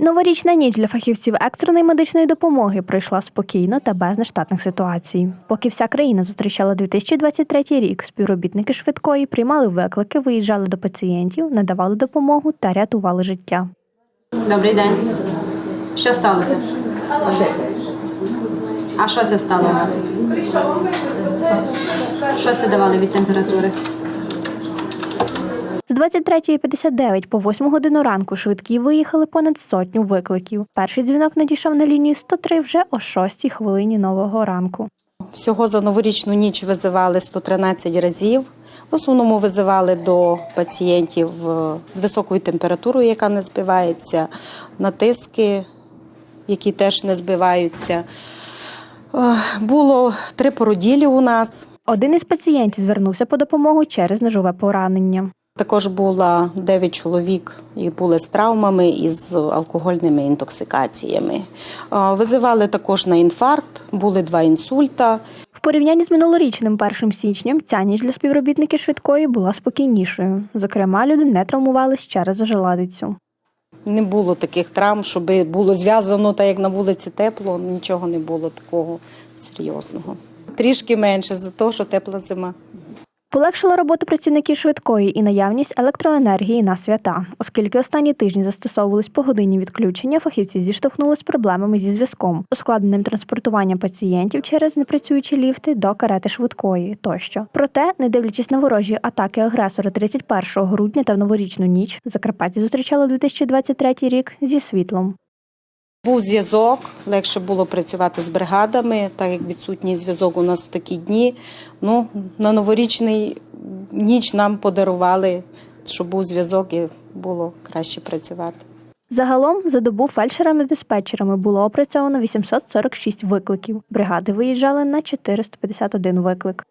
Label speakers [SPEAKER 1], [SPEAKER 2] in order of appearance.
[SPEAKER 1] Новорічна ніч для фахівців екстреної медичної допомоги пройшла спокійно та без нештатних ситуацій. Поки вся країна зустрічала 2023 рік, співробітники швидкої приймали виклики, виїжджали до пацієнтів, надавали допомогу та рятували життя.
[SPEAKER 2] Добрий день. Що сталося? А що це стало? Що це давали від температури?
[SPEAKER 1] З 23.59 по 8 годину ранку швидкі виїхали понад сотню викликів. Перший дзвінок надійшов на лінію 103 вже о 6 хвилині нового ранку.
[SPEAKER 3] Всього за новорічну ніч визивали 113 разів. В основному визивали до пацієнтів е, з високою температурою, яка не збивається, натиски, які теж не збиваються. Е, Було три породілі у нас.
[SPEAKER 1] Один із пацієнтів звернувся по допомогу через ножове поранення.
[SPEAKER 3] Також було 9 чоловік, які були з травмами і з алкогольними інтоксикаціями. Е, Визивали також на інфаркт, були два інсульта.
[SPEAKER 1] В порівнянні з минулорічним 1 січням ця ніч для співробітників швидкої була спокійнішою. Зокрема, люди не травмувались через ожеладицю.
[SPEAKER 3] Не було таких травм, щоб було зв'язано, так як на вулиці тепло, нічого не було такого серйозного. Трішки менше за те, що тепла зима.
[SPEAKER 1] Полегшила роботу працівників швидкої і наявність електроенергії на свята. Оскільки останні тижні застосовувались погодинні відключення, фахівці зіштовхнулися з проблемами зі зв'язком, ускладненим транспортуванням пацієнтів через непрацюючі ліфти до карети швидкої тощо. Проте, не дивлячись на ворожі атаки агресора 31 грудня та в новорічну ніч, закарпатці зустрічали 2023 рік зі світлом.
[SPEAKER 3] Був зв'язок, легше було працювати з бригадами, так як відсутній зв'язок у нас в такі дні. Ну, на новорічний ніч нам подарували, щоб був зв'язок і було краще працювати.
[SPEAKER 1] Загалом за добу фельдшерами-диспетчерами було опрацьовано 846 викликів. Бригади виїжджали на 451 виклик.